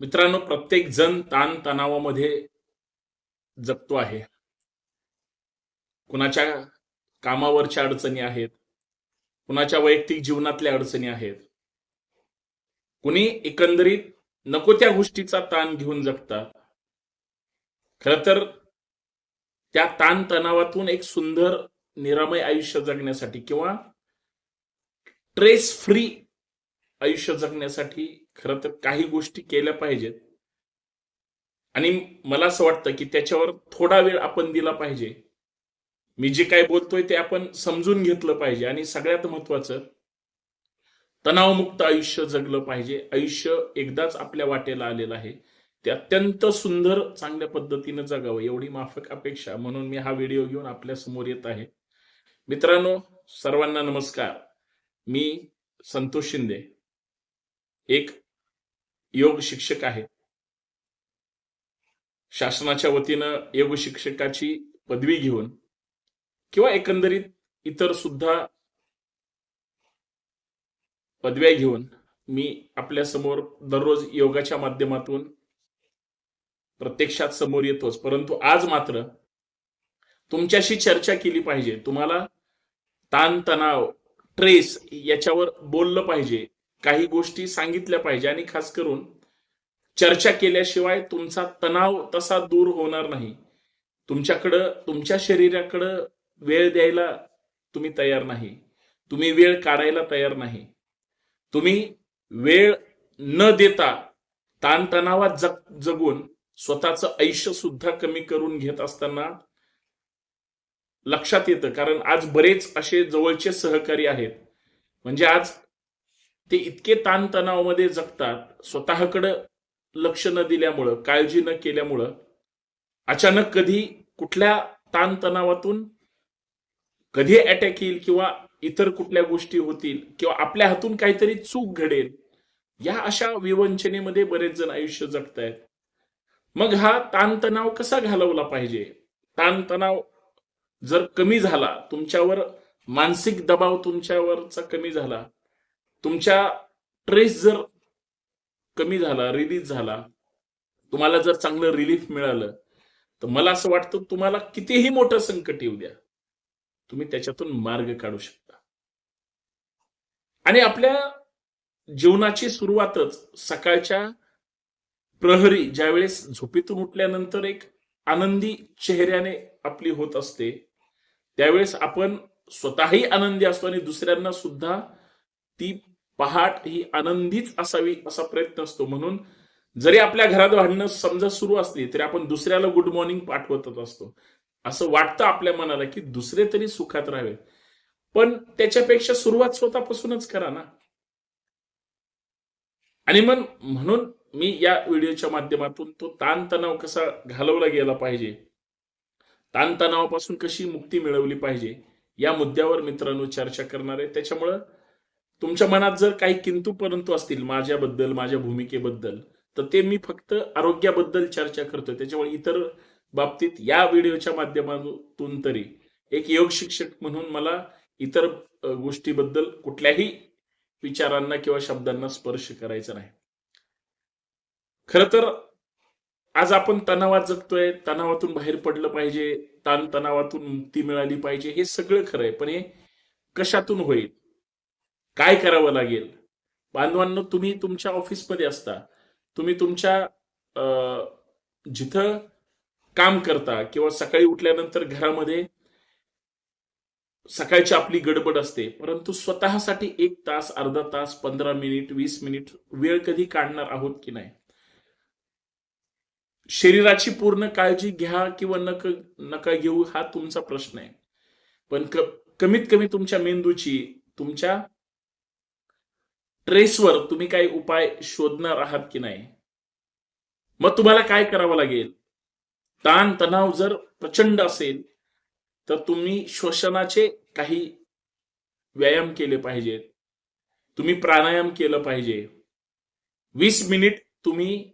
मित्रांनो प्रत्येक जण ताण तणावामध्ये जगतो आहे. कुणाच्या कामावरच्या अडचणी आहेत? कुणाच्या वैयक्तिक जीवनातल्या अडचणी आहेत? कुणी एकंदरीत नको त्या गोष्टीचा ताण घेऊन जगतात खर तर त्या ताण तणावातून एक सुंदर निरामय आयुष्य जगण्यासाठी किंवा ट्रेस फ्री आयुष्य जगण्यासाठी खरं तर काही गोष्टी केल्या पाहिजेत. आणि मला असं वाटतं की त्याच्यावर थोडा वेळ आपण दिला पाहिजे. मी जे काय बोलतोय ते आपण समजून घेतलं पाहिजे. आणि सगळ्यात महत्वाचं तणावमुक्त आयुष्य जगलं पाहिजे. आयुष्य एकदाच आपल्या वाटेला आलेलं आहे. ते अत्यंत सुंदर चांगल्या पद्धतीनं जगावं. एवढी माफक अपेक्षा. म्हणून मी हा व्हिडिओ घेऊन आपल्यासमोर येत आहे. मित्रांनो सर्वांना नमस्कार. मी संतोष शिंदे. एक योग शिक्षक आहे. शासनाच्या वतीनं योग शिक्षकाची पदवी घेऊन किंवा एकंदरीत इतर सुद्धा पदव्या घेऊन मी आपल्यासमोर दररोज योगाच्या माध्यमातून प्रत्यक्षात समोर येतोच. परंतु आज मात्र तुमच्याशी चर्चा केली पाहिजे. तुम्हाला ताणतणाव ट्रेस याच्यावर बोललं पाहिजे. काही गोष्टी सांगितल्या पाहिजे आणि खास करून चर्चा केल्याशिवाय तुमचा तणाव तसा दूर होणार नाही. तुमच्याकडं तुमच्या शरीराकडं वेळ द्यायला तुम्ही तयार नाही. तुम्ही वेळ काढायला तयार नाही. तुम्ही वेळ न देता ताणतणावात जग जगून स्वतःचं आयुष्य सुद्धा कमी करून घेत असताना लक्षात येतं. कारण आज बरेच असे जवळचे सहकारी आहेत. म्हणजे आज ते इतके ताणतणावामध्ये जगतात स्वतःकडं लक्ष न दिल्यामुळं काळजी न केल्यामुळं अचानक कधी कुठल्या ताणतणावातून कधी अटॅक येईल किंवा इतर कुठल्या गोष्टी होतील किंवा आपल्या हातून काहीतरी चूक घडेल या अशा विवंचनेमध्ये बरेच जण आयुष्य जगतायत. मग हा ताणतणाव कसा घालवला पाहिजे? ताणतणाव जर कमी झाला तुमच्यावर मानसिक दबाव तुमच्यावरचा कमी झाला तुमच्या ट्रेस जर कमी झाला रिलीज झाला तुम्हाला जर चांगलं रिलीफ मिळालं तर मला असं वाटतं तुम्हाला कितीही मोठं संकट येऊ द्या. तुम्ही त्याच्यातून मार्ग काढू शकता. आणि आपल्या जीवनाची सुरुवातच सकाळच्या प्रहरी ज्यावेळेस झोपेतून उठल्यानंतर एक आनंदी चेहऱ्याने आपली होत असते त्यावेळेस आपण स्वतःही आनंदी असतो आणि दुसऱ्यांना सुद्धा ती पहाट ही आनंदीच असावी असा प्रयत्न असतो. म्हणून जरी आपल्या घरात भांडणं समजा सुरू असली तरी आपण दुसऱ्याला गुड मॉर्निंग पाठवतच असतो. असं वाटतं आपल्या मनाला की दुसरे तरी सुखात राहावेत. पण त्याच्यापेक्षा सुरुवात स्वतःपासूनच करा ना. आणि मग म्हणून मी या व्हिडिओच्या माध्यमातून तो ताणतणाव कसा घालवला गेला पाहिजे ताणतणावापासून कशी मुक्ती मिळवली पाहिजे या मुद्द्यावर मित्रांनो चर्चा करणार आहे. त्याच्यामुळं तुमच्या मनात जर काही किंतु परंतु असतील माझ्याबद्दल माझ्या भूमिकेबद्दल तर ते मी फक्त आरोग्याबद्दल चर्चा करतोय. त्याच्यामुळे इतर बाबतीत या व्हिडिओच्या माध्यमातून तरी एक योग शिक्षक म्हणून मला इतर गोष्टीबद्दल कुठल्याही विचारांना किंवा शब्दांना स्पर्श करायचा नाही. खर तर आज आपण तणावात जगतोय. तणावातून बाहेर पडलं पाहिजे. ताण तणावातून मुक्ती मिळाली पाहिजे. हे सगळं खरं आहे. पण हे कशातून होईल? काय करावं लागेल? बांधवांनो तुम्ही तुमच्या ऑफिसमध्ये असता. तुम्ही तुमच्या जिथं काम करता किंवा सकाळी उठल्यानंतर घरामध्ये सकाळची आपली गडबड असते परंतु स्वतःसाठी एक तास अर्धा तास पंधरा मिनिट वीस मिनिट वेळ कधी काढणार आहोत की नाही? शरीराची पूर्ण काळजी घ्या किंवा नक नका घेऊ हा तुमचा प्रश्न आहे. पण कमीत कमी तुमच्या मेंदूची तुमच्या ट्रेसवर तुम्ही काही उपाय शोधणार आहात की नाही? मग तुम्हाला काय करावं लागेल? ताण तणाव जर प्रचंड असेल तर तुम्ही श्वसनाचे काही व्यायाम केले पाहिजेत. तुम्ही प्राणायाम केलं पाहिजे. वीस मिनिट तुम्ही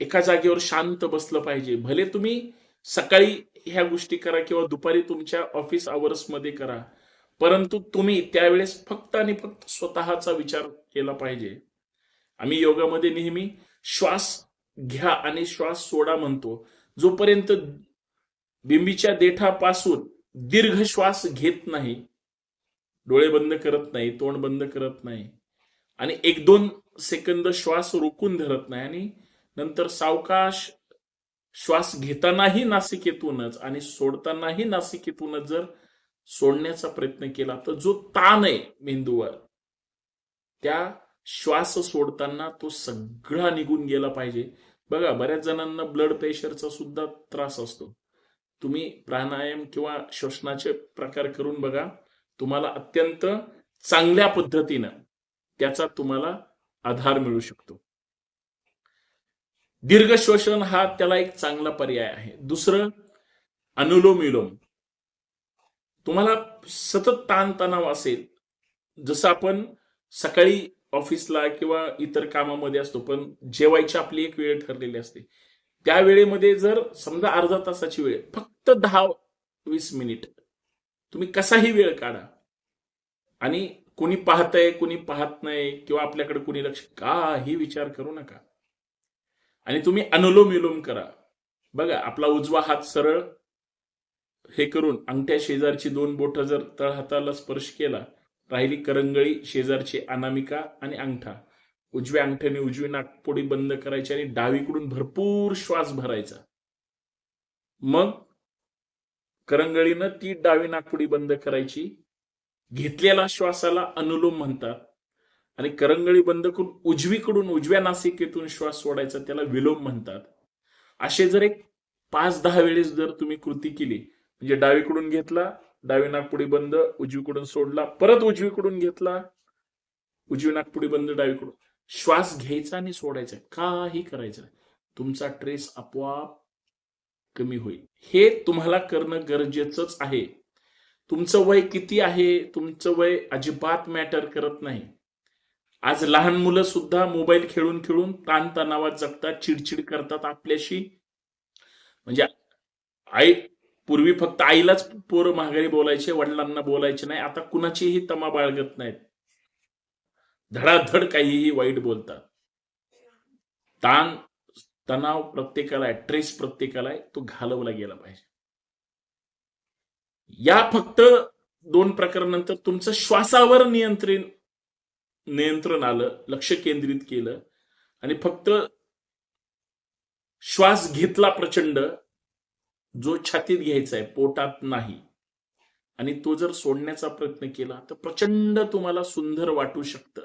एका जागेवर शांत बसलं पाहिजे. भले तुम्ही सकाळी ह्या गोष्टी करा किंवा दुपारी तुमच्या ऑफिस आवर्समध्ये करा. परंतु तुम्ही त्यावेळेस फक्त आणि फक्त स्वतःचा विचार केला पाहिजे. आम्ही योगामध्ये नेहमी श्वास घ्या आणि श्वास सोडा म्हणतो. जोपर्यंत बिंबीच्या देठापासून दीर्घ श्वास घेत नाही डोळे बंद करत नाही तोंड बंद करत नाही आणि एक दोन सेकंद श्वास रोखून धरत नाही आणि नंतर सावकाश श्वास घेतानाही नासिकेतूनच आणि सोडतानाही नासिकेतूनच जर सोडण्याचा प्रयत्न केला तर जो ताण आहे मेंदूवर त्या श्वास सोडताना तो सगळा निघून गेला पाहिजे. बघा बऱ्याच जणांना ब्लड प्रेशरचा सुद्धा त्रास असतो. तुम्ही प्राणायाम किंवा श्वसनाचे प्रकार करून बघा तुम्हाला अत्यंत चांगल्या पद्धतीनं त्याचा तुम्हाला आधार मिळू शकतो. दीर्घ श्वसन हा त्याला एक चांगला पर्याय आहे. दुसरं अनुलोम विलोम तुम्हाला सतत ताणतणाव असेल जसं आपण सकाळी ऑफिसला किंवा इतर कामामध्ये असतो पण जेवायची आपली एक वेळ ठरलेली असते. त्या वेळेमध्ये जर समजा अर्धा तासाची वेळ फक्त दहा वीस मिनिट तुम्ही कसाही वेळ काढा. आणि कोणी पाहतंय कोणी पाहत नाही किंवा आपल्याकडे कुणी लक्ष काही विचार करू नका. आणि तुम्ही अनुलोम विलोम करा. बघा आपला उजवा हात सरळ हे करून अंगठ्या शेजारची दोन बोटं जर तळहाताला स्पर्श केला राहिली करंगळी शेजारची अनामिका आणि अंगठा. उजव्या अंगठ्याने उजवी नाकपुडी बंद करायची आणि डावीकडून भरपूर श्वास भरायचा. मग करंगळीनं ती डावी नाकपुडी बंद करायची. घेतलेला श्वासाला अनुलोम म्हणतात. आणि करंगळी बंद करून उजवीकडून उजव्या नासिकेतून श्वास सोडायचा त्याला विलोम म्हणतात. असे जर एक पाच दहा वेळेस जर तुम्ही कृती केली म्हणजे डावीकडून घेतला डावी नागपुडी बंद उजवीकडून सोडला परत उजवीकडून घेतला उजवी नागपुडी बंद डावीकडून. श्वास घ्यायचा आणि सोडायचा काही करायचं तुमचा ट्रेस आपोआप कमी होईल. हे तुम्हाला करणं गरजेचंच आहे. तुमचं वय किती आहे? तुमचं वय अजिबात मॅटर करत नाही. आज लहान मुलं सुद्धा मोबाईल खेळून खेळून ताणतणावात जगतात चिडचिड करतात आपल्याशी. म्हणजे आई पूर्वी फक्त आईलाच पोरं महागारी बोलायचे वडिलांना बोलायचे नाही. आता कुणाचीही तमा बाळगत नाहीत. धडाधड काहीही वाईट बोलतात. ताण तणाव प्रत्येकाला आहे ट्रेस प्रत्येकाला आहे तो घालवला गेला पाहिजे. या फक्त दोन प्रकारानंतर तुमचं श्वासावर नियंत्रण नियंत्रण आलं लक्ष केंद्रित केलं. आणि फक्त श्वास घेतला प्रचंड जो छातीत घ्यायचा आहे पोटात नाही आणि तो जर सोडण्याचा प्रयत्न केला तर प्रचंड तुम्हाला सुंदर वाटू शकतं.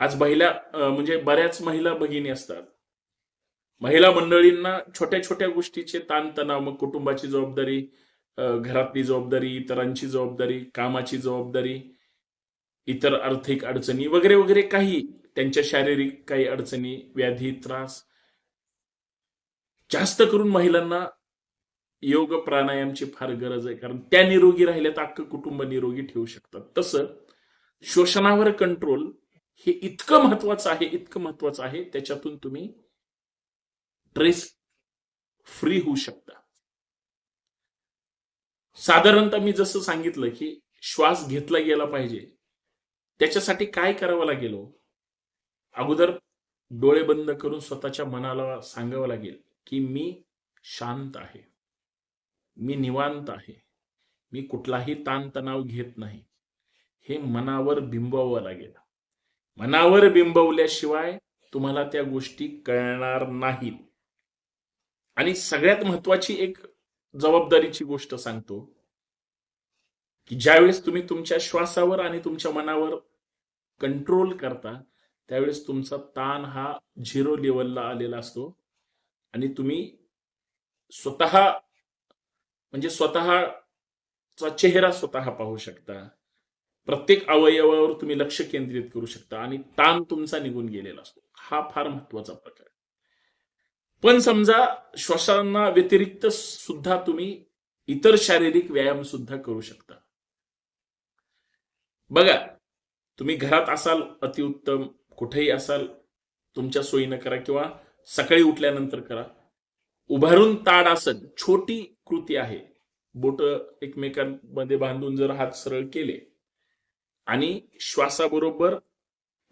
आज महिला म्हणजे बऱ्याच महिला भगिनी असतात. महिला मंडळींना छोट्या छोट्या गोष्टीचे ताणतणाव मग कुटुंबाची जबाबदारी घरातली जबाबदारी इतरांची जबाबदारी कामाची जबाबदारी इतर आर्थिक अडचणी वगैरे वगैरे काही त्यांच्या शारीरिक काही अडचणी व्याधी त्रास जास्त करून महिलांना योग प्राणायामची फार गरज आहे. कारण त्या निरोगी राहिल्या तर अख्खं कुटुंब निरोगी ठेवू शकतात. तसं श्वसनावर कंट्रोल हे इतकं महत्वाचं आहे इतकं महत्वाचं आहे त्याच्यातून तुम्ही ड्रेस फ्री होऊ शकता. साधारणतः मी जसं सांगितलं की श्वास घेतला गेला पाहिजे. त्याच्यासाठी काय करावं लागेल हो? अगोदर डोळे बंद करून स्वतःच्या मनाला सांगावं लागेल. की मी शांत आहे. मी निवांत आहे. मी कुठलाही ताणतणाव घेत नाही. हे मनावर बिंबवावं लागेल. मनावर बिंबवल्याशिवाय तुम्हाला त्या गोष्टी कळणार नाहीत. आणि सगळ्यात महत्वाची एक जबाबदारीची गोष्ट सांगतो की ज्यावेळेस तुम्ही तुमच्या श्वासावर आणि तुमच्या मनावर कंट्रोल करता त्यावेळेस तुमचा ताण हा झिरो लेवलला आलेला असतो. आणि तुम्ही स्वतः म्हणजे स्वतःचा चेहरा स्वतः पाहू शकता. प्रत्येक अवयवावर तुम्ही लक्ष केंद्रित करू शकता आणि ताण तुमचा निघून गेलेला असतो. हा फार महत्त्वाचा प्रकार पण समजा श्वासांना व्यतिरिक्त सुद्धा तुम्ही इतर शारीरिक व्यायाम सुद्धा करू शकता. बघा तुम्ही घरात असाल अतिउत्तम कुठेही असाल तुमच्या सोयीनं करा किंवा सकाळी उठल्यानंतर करा. उभारून ताडासन छोटी कृती आहे. बोट एकमेकांमध्ये बांधून जर हात सरळ केले आणि श्वासाबरोबर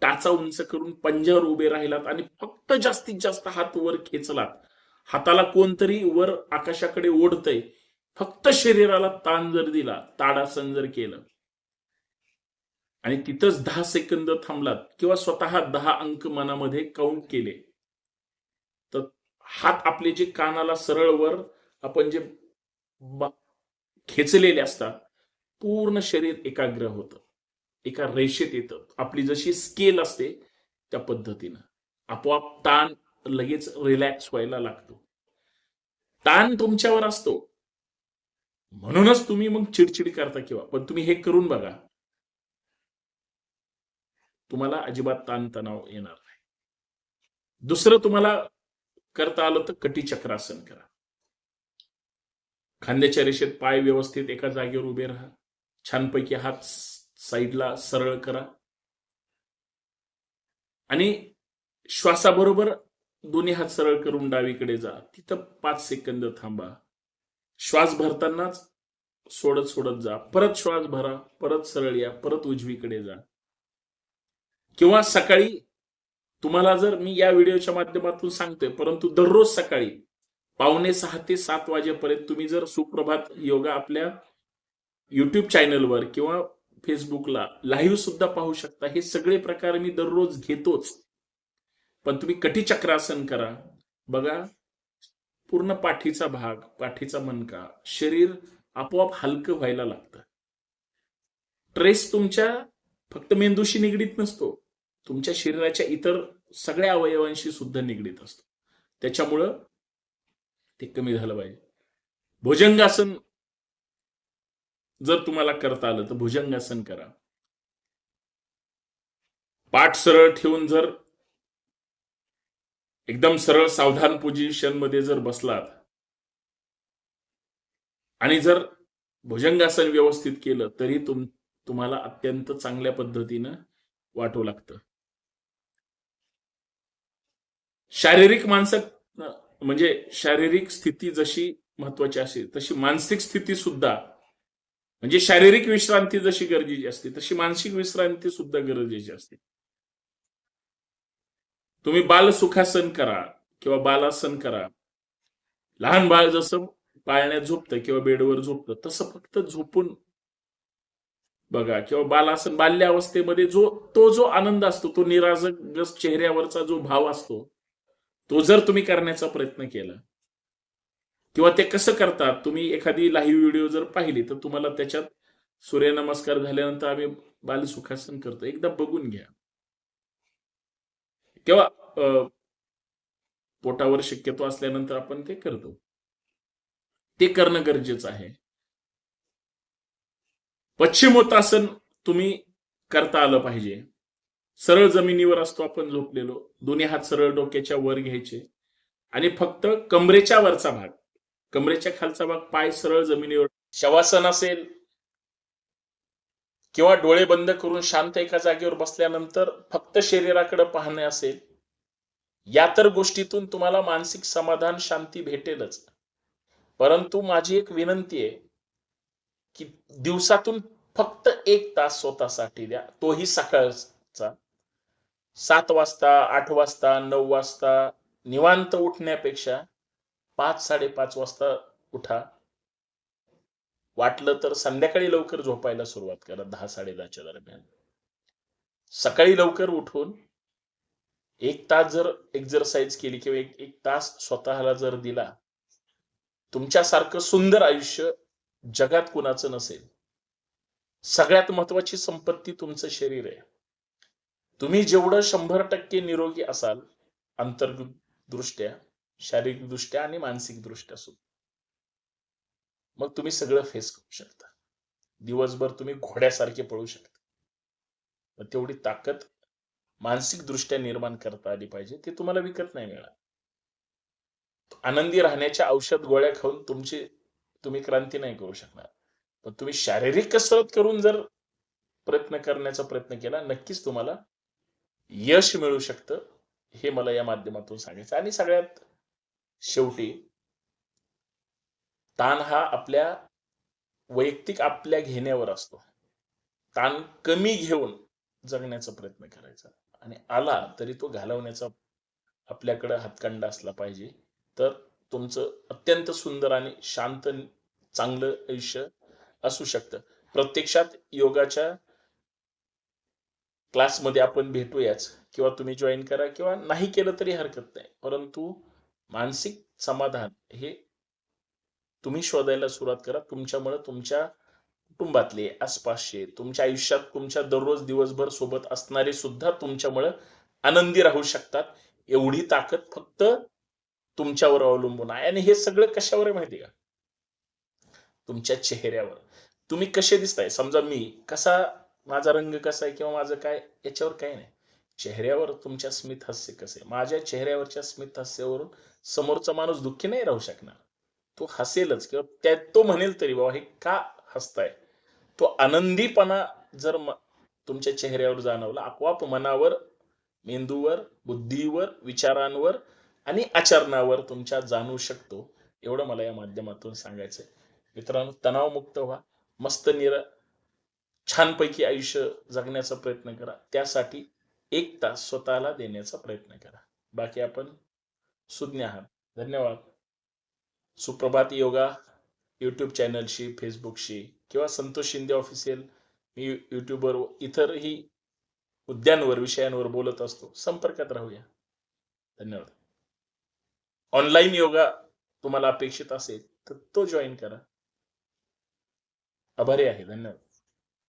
टाचा उंच करून पंजावर उभे राहिलात आणि फक्त जास्तीत जास्त हात वर खेचलात हाताला कोणतरी वर आकाशाकडे ओढतय फक्त शरीराला ताण जर दिला ताडासन जर केलं आणि तिथंच दहा सेकंद थांबलात किंवा स्वतः दहा अंक मनामध्ये काउंट केले हात आपले जे कानाला सरळ वर आपण जे खेचलेले असतात पूर्ण शरीर एकाग्र होतं. एका रेषेत येतं. आपली जशी स्केल असते त्या पद्धतीनं. आपोआप ताण लगेच रिलॅक्स व्हायला लागतो. ताण तुमच्यावर असतो. म्हणूनच तुम्ही मग चिडचिड करता किंवा पण तुम्ही हे करून बघा. तुम्हाला अजिबात ताणतणाव येणार नाही. दुसरं तुम्हाला करता आलं तर कटी चक्रासन करा. खांद्याच्या रेषेत पाय व्यवस्थित एका जागेवर उभे राहा. छानपैकी हात साईडला सरळ करा. आणि श्वासाबरोबर दोन्ही हात सरळ करून डावीकडे जा. तिथं पाच सेकंद थांबा. श्वास भरतानाच सोडत सोडत जा. परत श्वास भरा परत सरळ या परत उजवीकडे जा. किंवा सकाळी तुम्हाला जर मी या व्हिडिओच्या माध्यमातून सांगतोय परंतु दररोज सकाळी पावणे सहा ते सात वाजेपर्यंत तुम्ही जर सुप्रभात योगा आपल्या युट्यूब चॅनलवर किंवा फेसबुकला लाईव्ह सुद्धा पाहू शकता. हे सगळे प्रकार मी दररोज घेतोच. पण तुम्ही कटीचक्रासन करा. बघा पूर्ण पाठीचा भाग पाठीचा मनका शरीर आपोआप हलकं व्हायला लागतं. ट्रेस तुमच्या फक्त मेंदूशी निगडीत नसतो. तुमच्या शरीराच्या इतर सगळ्या अवयवांशी सुद्धा निगडीत असतो. त्याच्यामुळं ते कमी झालं पाहिजे. भुजंगासन जर तुम्हाला करता आलं तर भुजंगासन करा. पाठ सरळ ठेवून जर एकदम सरळ सावधान पोझिशनमध्ये जर बसलात आणि जर भुजंगासन व्यवस्थित केलं तरी तुम तुम्हाला अत्यंत चांगल्या पद्धतीनं वाटू लागतं. शारीरिक मानसिक म्हणजे शारीरिक स्थिती जशी महत्वाची असेल तशी मानसिक स्थिती सुद्धा म्हणजे शारीरिक विश्रांती जशी गरजेची असते तशी मानसिक विश्रांती सुद्धा गरजेची असते. तुम्ही बाल सुखासन करा किंवा बालासन करा. लहान बाळ जसं पाळण्यात झोपतं किंवा बेडवर झोपतं तसं फक्त झोपून बघा किंवा बालासन बाल्यावस्थेमध्ये जो तो जो आनंद असतो तो निराज चेहऱ्यावरचा जो भाव असतो तो जर तुम्ही करण्याचा प्रयत्न केला किंवा ते कसं करतात तुम्ही एखादी लाईव्ह व्हिडिओ जर पाहिली तर तुम्हाला त्याच्यात सूर्यनमस्कार झाल्यानंतर आम्ही बालसुखासन करतो. एकदा बघून घ्या. किंवा पोटावर शक्यतो असल्यानंतर आपण ते करतो. ते करणं गरजेचं आहे. पश्चिमोत्तासन तुम्ही करता आलं पाहिजे. सरळ जमिनीवर असतो आपण झोपलेलो. दोन्ही हात सरळ डोक्याच्या वर घ्यायचे. आणि फक्त कमरेच्या वरचा भाग. कमरेच्या खालचा भाग पाय सरळ जमिनीवर. शवासन असेल किंवा डोळे बंद करून शांत एका जागेवर बसल्यानंतर फक्त शरीराकडे पाहणे असेल या तर गोष्टीतून तुम्हाला मानसिक समाधान शांती भेटेलच. परंतु माझी एक विनंती आहे की दिवसातून फक्त एक तास स्वतःसाठी द्या. तोही सकाळचा. सात वाजता आठ वाजता नऊ वाजता निवांत उठण्यापेक्षा पाच साडेपाच वाजता उठा. वाटलं तर संध्याकाळी लवकर झोपायला सुरुवात करा दहा साडे दहाच्या दरम्यान. सकाळी लवकर उठून एक तास जर एक्झरसाइज केली किंवा एक एक तास स्वतःला जर दिला तुमच्यासारखं सुंदर आयुष्य जगात कुणाचं नसेल. सगळ्यात महत्वाची संपत्ती तुमचं शरीर आहे. तुम्ही जेवढं शंभर टक्के निरोगी असाल अंतर्गत दृष्ट्या शारीरिक दृष्ट्या आणि मानसिक दृष्ट्या सुद्धा मग तुम्ही सगळं फेस करू शकता. दिवसभर तुम्ही घोड्यासारखे पळू शकता. मग तेवढी ताकद मानसिक दृष्ट्या निर्माण करता आली पाहिजे ते तुम्हाला विकत नाही मिळणार. आनंदी राहण्याच्या औषध गोळ्या खाऊन तुमची तुम्ही क्रांती नाही करू शकणार. पण तुम्ही शारीरिक कसरत करून जर प्रयत्न करण्याचा प्रयत्न केला नक्कीच तुम्हाला यश मिळू शकतं हे मला या माध्यमातून सांगायचं आणि सगळ्यात शेवटी ताण हा आपल्या वैयक्तिक आपल्या घेण्यावर असतो. ताण कमी घेऊन जगण्याचा प्रयत्न करायचा. आणि आला तरी तो घालवण्याचा आपल्याकडे हातखंडा असला पाहिजे. तर तुमचं अत्यंत सुंदर आणि शांत चांगलं आयुष्य असू शकतं. प्रत्यक्षात योगाच्या क्लासमध्ये आपण भेटूयाच. किंवा तुम्ही जॉईन करा किंवा नाही केलं तरी हरकत नाही. परंतु मानसिक समाधान हे तुम्ही शोधायला सुरुवात करा. तुमच्यामुळे तुमच्या कुटुंबातले आसपासचे तुमच्या आयुष्यात तुमच्या दररोज दिवसभर सोबत असणारे सुद्धा तुमच्यामुळे आनंदी राहू शकतात. एवढी ताकद फक्त तुमच्यावर अवलंबून आहे. आणि हे सगळं कशावर आहे माहिती का? तुमच्या चेहऱ्यावर. तुम्ही कसे दिसताय? समजा मी कसा माझा रंग कसा आहे किंवा माझं काय याच्यावर काही नाही. चेहऱ्यावर तुमच्या स्मित हास्य कसे माझ्या चेहऱ्यावरच्या स्मित हास्यावरून समोरचा माणूस दुःखी नाही राहू शकणार. तो हसेलच किंवा त्या तो म्हणेल तरी बाबा हे का हसताय? तो आनंदीपणा जर तुमच्या चेहऱ्यावर जाणवला आपोआप मनावर मेंदूवर बुद्धीवर विचारांवर आणि आचरणावर तुमच्या जाणू शकतो. एवढं मला या माध्यमातून सांगायचंय. मित्रांनो तणावमुक्त व्हा. मस्त निर छानपैकी आयुष्य जगण्याचा प्रयत्न करा. त्यासाठी एक तास स्वतःला देण्याचा प्रयत्न करा. बाकी आपण सुज्ञ आहात. धन्यवाद. सुप्रभात योगा यूट्यूब चॅनलशी फेसबुकशी किंवा संतोष शिंदे ऑफिशियल मी यूट्यूबवर इतरही मुद्द्यांवर विषयांवर बोलत असतो. संपर्कात राहूया. धन्यवाद. ऑनलाईन योगा तुम्हाला अपेक्षित असेल तर तो जॉईन करा. आभारी आहे. धन्यवाद.